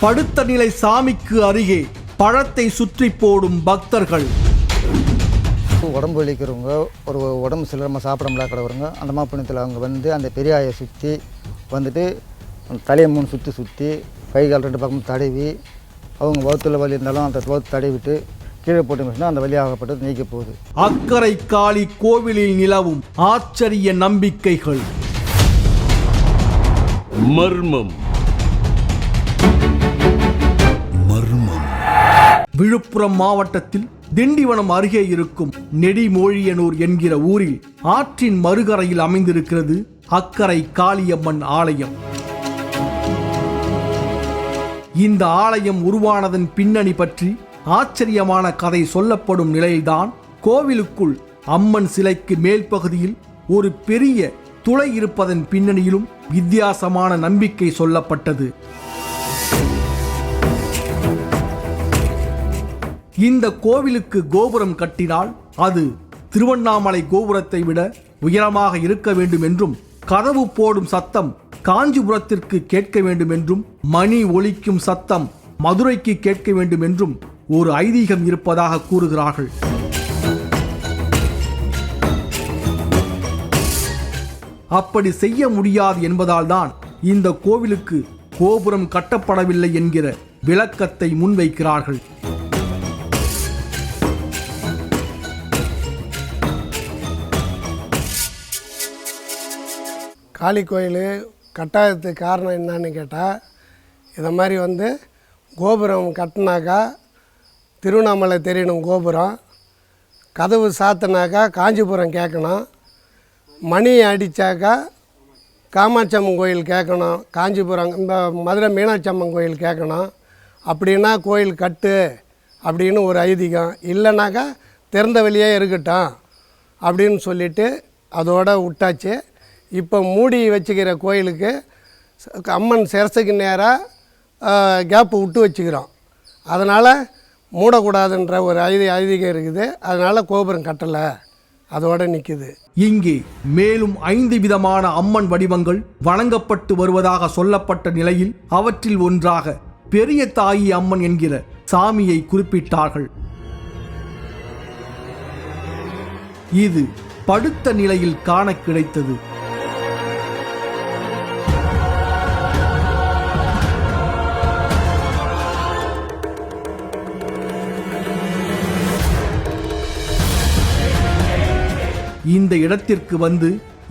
படுத்த நிலை சாமிக்கு அருகே பழத்தை சுற்றி போடும் பக்தர்கள். உடம்பு வலிக்கிறவங்க ஒரு உடம்பு சிலரமாக சாப்பிட முடியாத கிடக்குறவங்க அந்த மாதிரி புண்ணியத்தில் அவங்க வந்து அந்த பெரியாயை சுற்றி வந்துட்டு தலையை மூணு சுற்றி சுற்றி கை கால் ரெண்டு பக்கமும் தடவி அவங்க வகுத்துல வலி இருந்தாலும் அந்த வகுத்து தடவிட்டு கீழே போட்டு மிஷினா அந்த வலி ஆகப்பட்டது நீக்க போகுது. அக்கரை காளி கோவிலில் நிலவும் ஆச்சரிய நம்பிக்கைகள். மர்மம். விழுப்புரம் மாவட்டத்தில் திண்டிவனம் அருகே இருக்கும் நெடிமோழியனூர் என்கிற ஊரில் ஆற்றின் மறுகரையில் அமைந்திருக்கிறது அக்கரை காளியம்மன் ஆலயம். இந்த ஆலயம் உருவானதன் பின்னணி பற்றி ஆச்சரியமான கதை சொல்லப்படும் நிலையில்தான் கோவிலுக்குள் அம்மன் சிலைக்கு மேல் பகுதியில் ஒரு பெரிய துளை இருப்பதன் பின்னணியிலும் வித்தியாசமான நம்பிக்கை சொல்லப்பட்டது. இந்த கோவிலுக்கு கோபுரம் கட்டினால் அது திருவண்ணாமலை கோபுரத்தை விட உயரமாக இருக்க வேண்டும் என்றும் கதவு போடும் சத்தம் காஞ்சிபுரத்திற்கு கேட்க வேண்டும் என்றும் மணி ஒலிக்கும் சத்தம் மதுரைக்கு கேட்க வேண்டும் என்றும் ஒரு ஐதீகம் இருப்பதாக கூறுகிறார்கள். அப்படி செய்ய முடியாது என்பதால்தான் இந்த கோவிலுக்கு கோபுரம் கட்டப்படவில்லை என்கிற விளக்கத்தை முன்வைக்கிறார்கள். காளி கோயில் கட்டாயத்துக்கு காரணம் என்னன்னு கேட்டால் இதை மாதிரி வந்து கோபுரம் கட்டினாக்கா திருவண்ணாமலை தெரியணும் கோபுரம் கதவு சாத்தினாக்கா காஞ்சிபுரம் கேட்கணும் மணி அடித்தாக்கா காமாட்சி அம்மன் கோயில் கேட்கணும் காஞ்சிபுரம் இந்த மதுரை மீனாட்சி அம்மன் கோயில் கேட்கணும் அப்படின்னா கோயில் கட்டு அப்படின்னு ஒரு ஐதீகம். இல்லைனாக்கா திறந்த வெளியே இருக்கட்டும் அப்படின்னு சொல்லிவிட்டு அதோட விட்டாச்சு. இப்போ மூடி வச்சுக்கிற கோயிலுக்கு அம்மன் சிரசுக்கு நேராக கேப்பு விட்டு வச்சுக்கிறோம். அதனால் மூடக்கூடாதுன்ற ஒரு ஐதி ஐதீகம் இருக்குது. அதனால் கோபுரம் கட்டலை. அதோட நிற்கிது இங்கே மேலும் ஐந்து விதமான அம்மன் வடிவங்கள் வணங்கப்பட்டு வருவதாக சொல்லப்பட்ட நிலையில் அவற்றில் ஒன்றாக பெரிய தாயி அம்மன் என்கிற சாமியை குறிப்பிட்டார்கள். இது படுத்த நிலையில் காண கிடைத்தது. இந்த இடத்திற்கு வந்து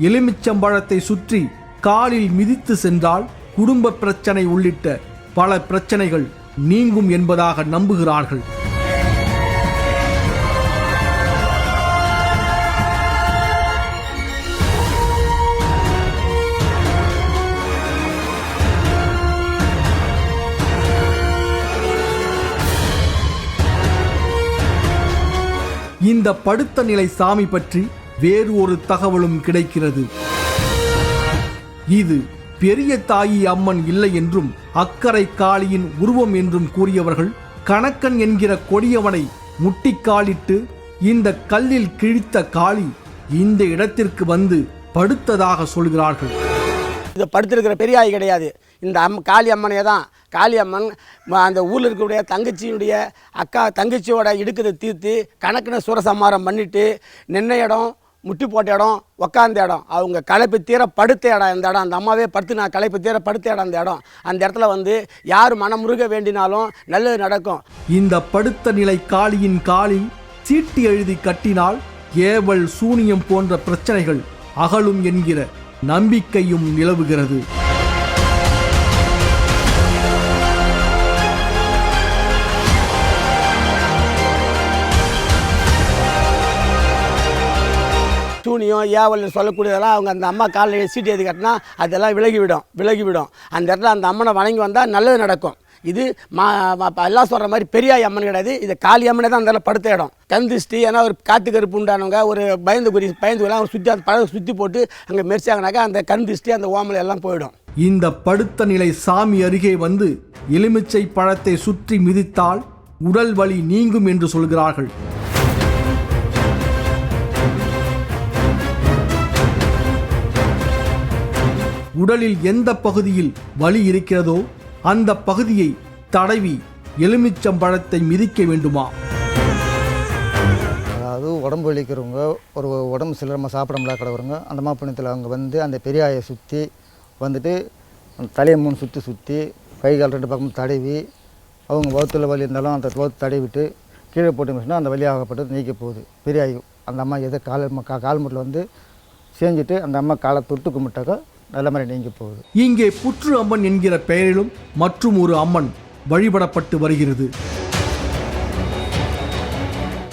எலுமிச்சம்பழத்தை சுற்றி காலில் மிதித்து சென்றால் குடும்ப பிரச்சனை உள்ளிட்ட பல பிரச்சனைகள் நீங்கும் என்பதாக நம்புகிறார்கள். இந்த படுத்த நிலை சாமி பற்றி வேறு ஒரு தகவலும் கிடைக்கிறது. இது பெரிய தாயி அம்மன் இல்லை என்றும் அக்கரை காளியின் உருவம் என்றும் கூறியவர்கள் கணக்கன் என்கிற கொடியவனை முட்டிக்காலிட்டு இந்த கல்லில் கிழித்த காளி இந்த இடத்திற்கு வந்து படுத்ததாக சொல்கிறார்கள். இது படுத்திருக்கிற பெரியாய் கிடையாது. இந்த அம் காளி அம்மனே தான். காளி அம்மன் அந்த ஊரில் இருக்கக்கூடிய தங்கச்சியுடைய அக்கா தங்கச்சியோட இடுக்கதை தீர்த்து கணக்கின சுரசம்மாரம் பண்ணிட்டு நின்ன இடம் முட்டி போட்ட இடம் உக்காந்த இடம். அவங்க களைப்பு தீர படுத்த இடம் இந்த இடம். அந்த அம்மாவே படுத்து நான் களைப்பு தீர படுத்த இடம் அந்த இடம். அந்த இடத்துல வந்து யார் மனமுருக வேண்டினாலும் நல்லது நடக்கும். இந்த படுத்த நிலை காளியின் காலில் சீட்டி எழுதி கட்டினால் ஏவல் சூனியம் போன்ற பிரச்சனைகள் அகலும் என்கிற நம்பிக்கையும் நிலவுகிறது. சூனியம் ஏவல் சொல்லக்கூடியதெல்லாம் அவங்க அந்த அம்மா காலில் சீட்டு எது கட்டினா அதெல்லாம் விலகிவிடும் விலகிவிடும். அந்த இடத்துல அந்த அம்மனை வணங்கி வந்தால் நல்லது நடக்கும். இது மா எல்லாம் சொல்கிற மாதிரி பெரியாய் அம்மன் கிடையாது. இது காளி அம்மனே தான் அந்த படுத்த இடம். கந்திஷ்டி ஏன்னா ஒரு காத்து கருப்பு உண்டானவங்க ஒரு பயந்து குறி பயந்து எல்லாம் சுற்றி அந்த பழக சுற்றி போட்டு அங்கே மெரிச்சாங்கனாக்கா அந்த கந்திஷ்டி அந்த ஓமலை எல்லாம் போயிடும். இந்த படுத்த நிலை சாமி அருகே வந்து எலுமிச்சை பழத்தை சுற்றி மிதித்தால் உடல் வலி நீங்கும் என்று சொல்கிறார்கள். உடலில் எந்த பகுதியில் வலி இருக்கிறதோ அந்த பகுதியை தடவி எலுமிச்சம்பழத்தை மிதிக்க வேண்டுமா? அதாவது உடம்பு வலிக்கிறவங்க ஒரு உடம்பு சிலரமாக சாப்பிட முடியாத கிடக்குறவங்க அந்த மாப்பிணத்தில் அவங்க வந்து அந்த பெரியாயை சுற்றி வந்துட்டு அந்த தலையை மூணு சுற்றி சுற்றி கை கால் ரெண்டு பக்கமும் தடவி அவங்க வகுத்துல வலி இருந்தாலும் அந்த வகுத்து தடவிட்டு கீழே போட்டு மிஷினா அந்த வழியாகப்பட்டு ஆகப்பட்டது நீக்க போகுது. பெரியாயும் அந்த அம்மா எதை கால் கால் முட்டில் வந்து செஞ்சுட்டு அந்த அம்மா காலை தொட்டு கும்பிட்டாக்கா நல்ல நீங்கி போகுது. இங்கே புற்று அம்மன் என்கிற பெயரிலும் மற்றும் ஒரு அம்மன் வழிபடப்பட்டு வருகிறது.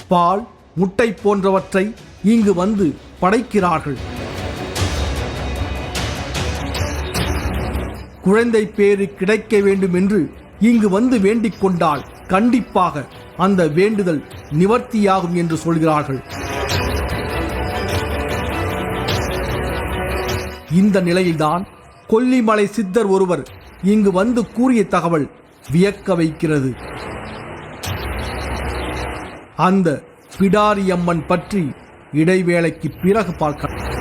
பால் முட்டை போன்றவற்றை இங்கு வந்து படைக்கிறார்கள். குழந்தை பேறு கிடைக்க வேண்டும் என்று இங்கு வந்து வேண்டிக் கொண்டால் கண்டிப்பாக அந்த வேண்டுதல் நிவர்த்தியாகும் என்று சொல்கிறார்கள். இந்த நிலையில்தான் கொல்லிமலை சித்தர் ஒருவர் இங்கு வந்து கூறிய தகவல் வியக்க வைக்கிறது. அந்த பிடாரியம்மன் பற்றி இடைவேளைக்கு பிறகு பார்க்கலாம்.